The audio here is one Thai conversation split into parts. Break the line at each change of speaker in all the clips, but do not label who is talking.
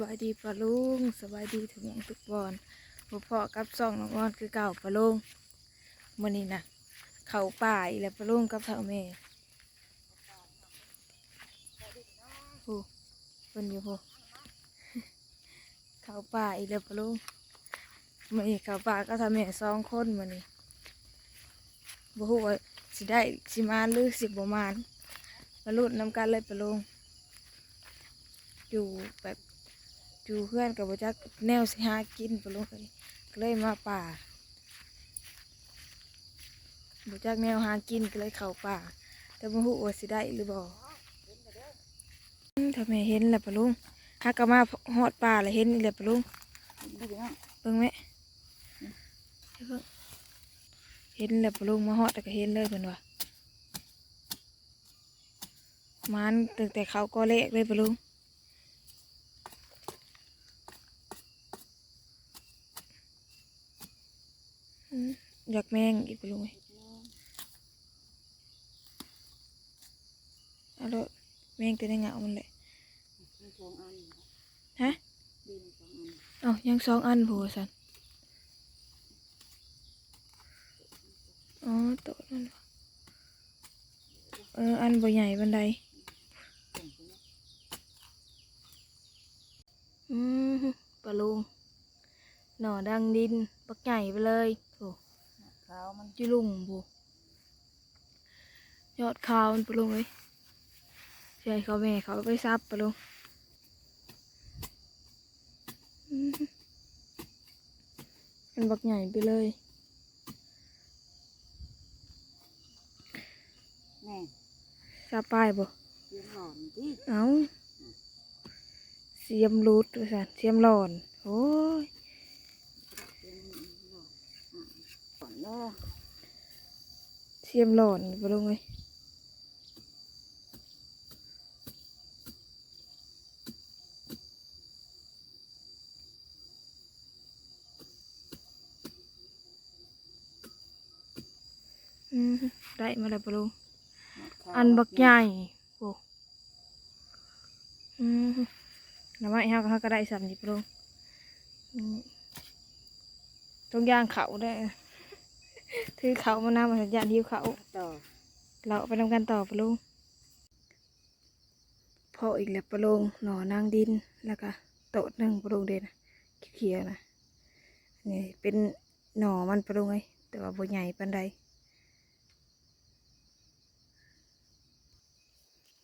บายดีปะลุงสบายดีถึงหม้องทุกบอนพ่อพ่อกับซองน้องออนคือเก่าปะลุงมื่อนี้นะเขาป่าอีแล้วปะลุงกับเท่าแม่โอ้เป็นอยู่โหเขาป่าอีแล้วปะลุงมื่อนี้เขาป่าก็ทำแม่สองคนมื่อนี้บ่ฮู้ว่าสิได้สิมาหรือสิบ่มานมาลุ้นนำกันเลยปะลุงอยู่แบบ อยู่เพื่อนกับบ่จักแนวสิหากินปลุงเอ้ยก็เลยมาป่าบ่จักแนวหากินก็เลยเข้าป่า แต่บ่ฮู้ว่าสิได้หรือบ่อืมถ้าแม่เห็นแล้วปลุงหากก็มาฮอดป่าแล้วเห็นนี่แหละปลุงเบิ่งแม่เห็นแล้วปลุงมาฮอดแล้วก็เห็นเลยเพิ่นว่ามันตั้งแต่เขาก็เละเลยปลุง อืมอยากแมงอีกไปลุงเอ้ยเอาละแมงตัวในเหงามันเลยฮะเอ้ายังสองอันผัวสันอ๋อตัวนั่นวะเอออันบ่ใหญ่บันไดอืมปลาลุงหน่อดังดินปักใหญ่ไปเลยโถ
ขาวมัน
จิลุงบูยอดขาวมันปะลุงเอ้ยใช่เขาแม่เขาไปซับปะลุงอื้อหือเป็นบักใหญ่ไปเลย
แน่
ซับป้ายบ่
เสียงหลอนที่
เอาเสียมรูดว่าสันเสียมหลอน โอ้ย
เสียงหลอน อะหลอนเนาะ
เสียมหลอนปะลุงเอ้ยอือหือได้มาแล้วปะลุง
ขาว
อันบักใหญ่โอ้อืมน้ำไม้เฮาก็เฮาก็ได้สามนิบลงอืมตรงย่างเขาได้ ถือเขามานำมาย่านหิวเขา
ต่อ
เราไปทำกันต่อปะลุงพออีกแล้วปะลุงหน่อนางดินแล้วก็โต๊ะหนึ่งปะลุงเด่นเขียวๆนะนี่เป็นหน่อมันปะลุงไงแต่ว่าบ่ใหญ่ปานใด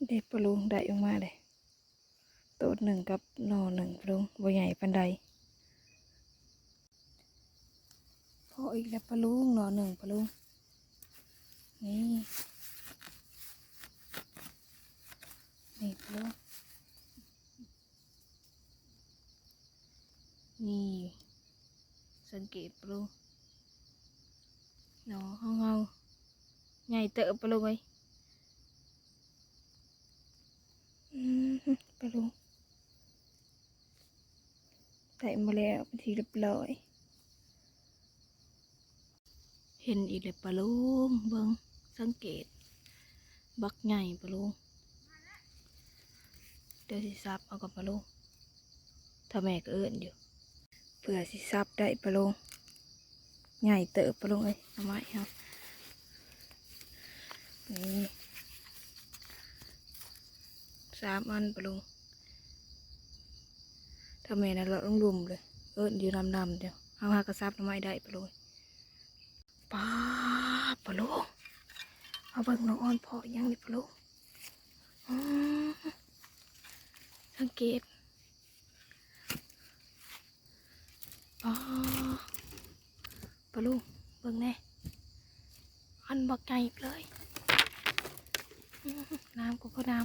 เด็กปลุงได้ออกมาเลยโตัวหนึ่งกับหนอหนึ่งปลุงบ่ใหญ่ปันใดพ อีกแล้วปลุงหนอหนึ่งปลุงนี่นี่ปลุงนี่สังเกตปลุงหนอเฮาเฮาใหญ่เตอะปลุงไว้ยอืมไปดูใส่มาแล้วเป็นทีเรียบร้อย เห็นอีกเลยปลาลุงเบิงสังเกต บักใหญ่ปลาลุงเดี๋ยวสิซับเอากับปลาลุงถ้าแม่ก็เอื้อนอยู่เพื่อสิซับได้ปลาลุงใหญ่เติบปลาลุงเอ้ยเอาไม้ครับนี่สามอันปะลุงทำไมนะเราต้องรุมเลย เอิญอยู่ดำๆเดียวเอาหากระซับทำไมได้ปะลุง ป้าปลุงเอาเบิ่งน้องอ่อนพอยังนี่ปลุงอืมสังเกตป้าปลุงเบิ่งแน่อันบักใหญ่เลยน้ำก็พอน้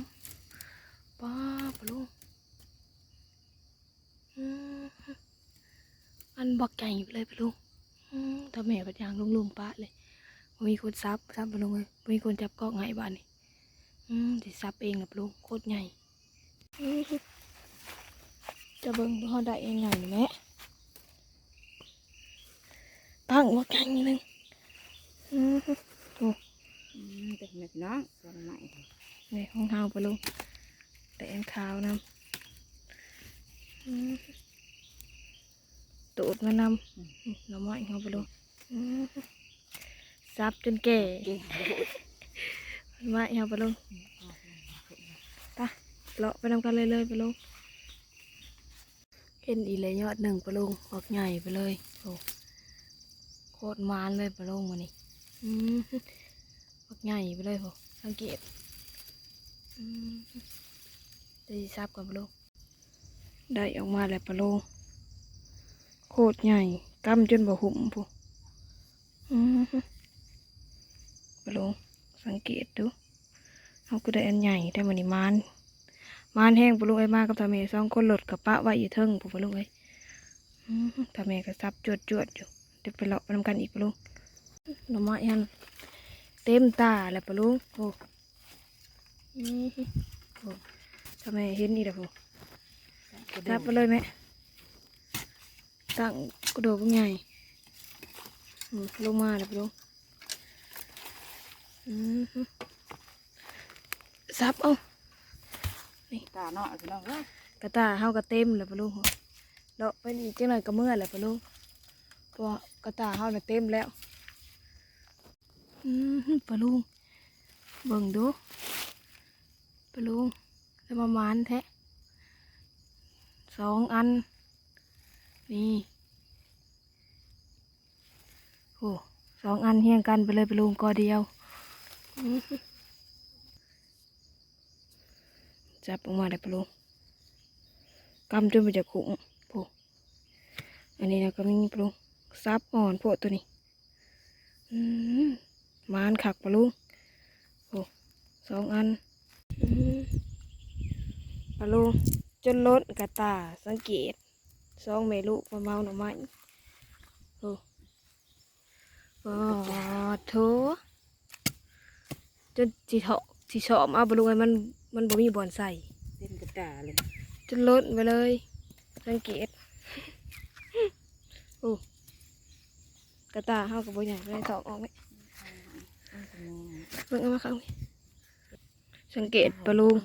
ำป้าปลุงอืมอันบักใหญ่เลยปลุงอืม ถ้าแม่ปัดยางลุงลุงปะเลยบ่มีคนซับซับปะลุงเลยบ่มีคนจับกอกไงบ้านนี่อืมสิซับเองนะปะลุงโคตรใหญ่อื้อหือจะเบิ่งพอได้เองไงนี่แม่ตั้งบักใหญ่นิดนึงอืมหือ
อืมเป็นเม็ดน้องส่วนใหม่
นี่ห้องเฮาปะลุงแต่เอ็นขาวนะอือืม ตูดมานำหน่อไม้เขาไปลงซับจนแก่
เก่ง
ไม้เขาไปลงไปเลาะไปนำกันเลยเลยไปลงเห็นอีเลยยอดหนึ่งไปลงออกใหญ่ไปเลยโอ้โคตรมานเลยไปลงมานี่ออกใหญ่ไปเลยโหสังเกตอืมได้ซับกันไปลงได้ออกมาแล้วไปลง โคตรใหญ่กำจนบ่หุ่มพูอือฮึไปลงสังเกตดูเขาก็ได้อันใหญ่แต่มันนี่มานมานแห้งปลุงไอ้มากับทาเมสองคนหลดกับปะไว้อยู่เทิงปุ๊ปลุงไอ้อื้อหือทาเมก็ซับจวดจวดอยู่เดี๋ยวไปเลาะไปนำกันอีกปลุงหน่อไม้ยันเต็มตาแล้วปลุงโอ้อื้อหือโอ้ทาเมเห็นนี่แหละพูซับไปเลยไหม ตั้งกระโดดพวกใหญ่อืมลงมาเลยไปลงอืมฮึซับเอา
ตาเนาะพี่น้องเอ้ย
กระตาเฮากระเต็มเลยไปลงเลาะไปอีกจังหน่อยก็เมื่อแหละไปลงเพราะว่ากระตาเฮาน่ะเต็มแล้วอืมฮึไปลงเบิ่งดูไปลงแล้วมามานแท้สองอัน นี่โอ้สองอันเฮียงกันไปเลยไปลุงกอเดียว จับออกมาได้ปลุงกำจนไปจากขุงโอ้อันนี้นะก็มีปลุงซับอ่อนพวกตัวนี้อืมมานขักปลุงโอ้สองอันปลุงจนล้นกระตาสังเกต สองเมลูกมาเมาหน่อไม้โอ้โอ้โถจนจีเถาะจีเฉาะเอาบลูไงมันมันบ่มีบ่อนใส่
เต็มกระตาเลย
จนล้นไปเลยสังเกตโอ้กระตาเฮากับบ่ใหญ่เลยถอกออกไหมเบิ่งเอามาข้างนี้สังเกตปลาลูก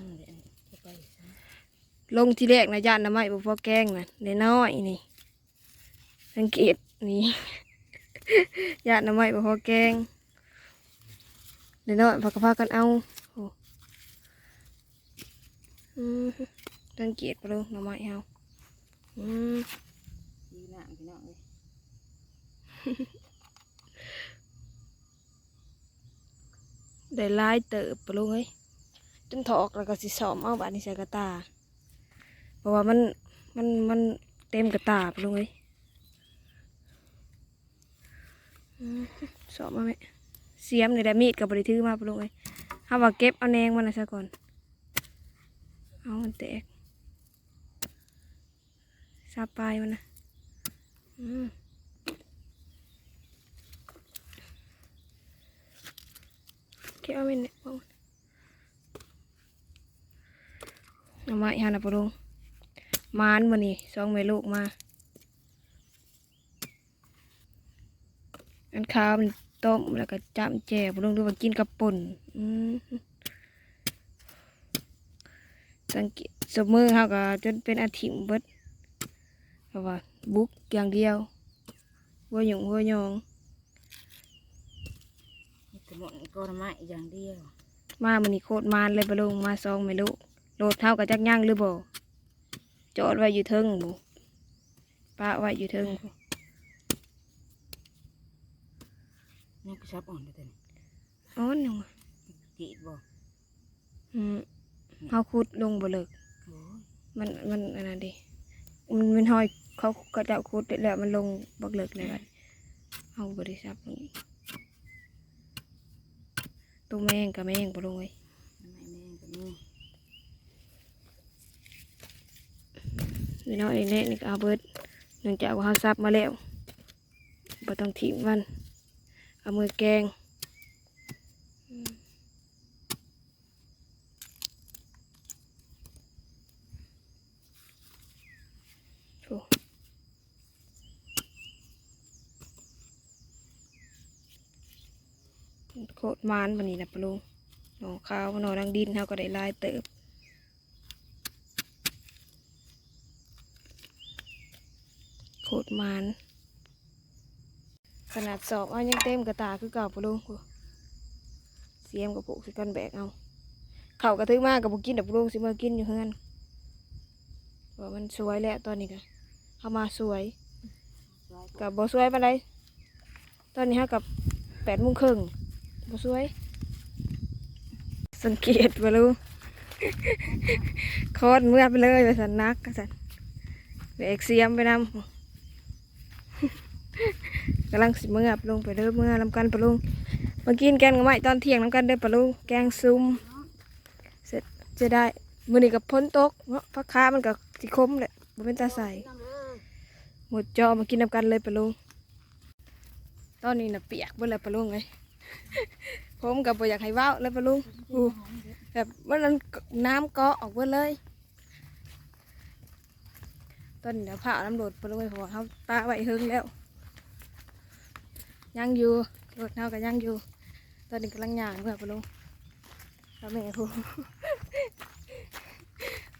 ลงที่แรกนะย่านน้ำไม้บ่พอแกงนะในน้อยๆนี่ สังเกตนี่ ย่านน้ำไม้บ่พอแกงในน้อยๆพากระพากันเอาโอ้อืมสังเกตไปเลยหน้ำไม้เฮาอืม
ดีน้ำพี่น้องเอ้ย
ได้หลายเติบไปเลยเฮ้ยจนถอกแล้วก็สิสอมเอาบาดนี้ใส่กระตาเพ ราะว่ามันมันมันเต็มกระตาไปเลยเฮ้ยอืมสอมมาไหมเสียมในแดมีดกับบริทือมาปลุงเลยถ้าว่าเก็บเอาแนงมันนะซะก่อน เอามันแตกซาปลายมันนะเก็บเอาไปเนี่ยเอาเอามาอีกฮานะปลุง มานมันนี่สองเมลูกมา อันข้าวมันต้มแล้วก็จำแจ่วลงดูว่ากินกับป่นอืมสังเกตสมือเขาก็จนเป็นอาถิมเบิดเพราะว่าบุกอย่างเดียววัวหยงวัวยอง
มีแต่หมดก็ไม้อย่างเดียว
มามันนี่โคตรมานเลยไปลงมาซองไม่รู้โหลดเท่ากับจักย่างหรือบ่ จอดไว้อยู่เทิงบ่ป้าไว้อยู่เทิงบ่
นี่ก็ชับอ่อนเลยแต่นี่
อ้อนยังวะ
กีดบ่
อืมเขาขุดลงบ่เลิก
โอ้ย
มันมันอันนั้นดิมันมันห้อยเขาก็จะคุดแล้วมันลงบักเลิกเลยบัดเอาบริษัทนี้ตัวแมงกับแมงปลงไว้
ไม้แม่งก็มี
นี่ เนาะเองเนี่ยนี่ก็เอาเบิดเนื่องจากว่าเขาซับมาแล้วบ่ต้องถิ่มมันเอามือแกงโคตรมานวันนี้นะปะลุงหนองข้าวหนองดังดินเขาก็ได้ลายเติบ โคตรมานขนาดสอบเอายังเต็มกระตาคือเก่าปะลุงเสียมกับปลูกสิกันแบกเอาเข่ากระทึกมากกับบุกินดับลุงสิมากินอยู่เฮือนว่ามันสวยแหล้วตอนนี้ก็เข้ามาสวยกับบ่สวยปานตอนนี้ฮะกับแปดโมงครึ่งบ่สวย สังเกตบ่รู้คอดเมื่อไปเลยไปสันนักกสันเบกเสียมไปนำ กำลังสิเมื่อปลุงไปเด้อเมื่อลำกันปลุงมากินแกงหน่อไม้ตอนเที่ยงน้ำกันเด้อปลุงแกงซุ่มเสร็จจะได้มือนี้กับพ้นตกเนาะพักค้ามันกับสิคมแหละบ่เป็นตาใส
น้ำเอ้ย
หมดจอมากินน้ำกันเลยปลุงตอนนี้น่ะเปียกเบิดแล้วปลุงเลยผมกับบ่อยากให้ว้าเลยปลุงอู้แบบมันนั้นน้ำเกาะออกเบิดเลยตอนนี้น่ะผ่าน้ำโดดปลุงเลยเพราะว่าเขาปลาไว้เฮิงแล้ว ยังอยู่รถเฮาก็ยังอยู่ ตอนนี้กำลังย่างเพื่อปะลุงแล้วแม่พู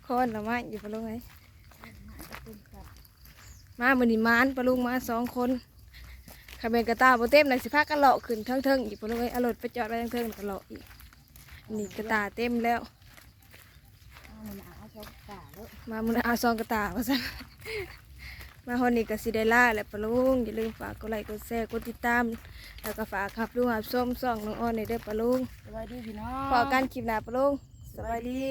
คนละไม้อยู่ปะลุงเลยมามือนีมานปลาลุงมาสองคนขบเบนกระตาโบเต็มเลยสิพากันเลาะขึ้นเทิงๆอีกปลาลุงเอ้ยเอารถไปจอดไว้เทิงๆแล้วก็เลาะอีกนี่กระตาเต็มแล้ว
เอามันเอาชกตาแล้ว
มามืออาซองกระตาว่าซั่น มาฮอนนี่ก็สิได้ล่าแหละปลาลุงอย่าลืมฝากกดไลค์กดแชร์กดติดตาม แล้วก็ฝากขับดูหับส้มส่องน้องอ้อนในเด้อปลาลุง
สวัสดีพี่น้อง
พอกันคลิปหน้าปลาลุงสวัสดี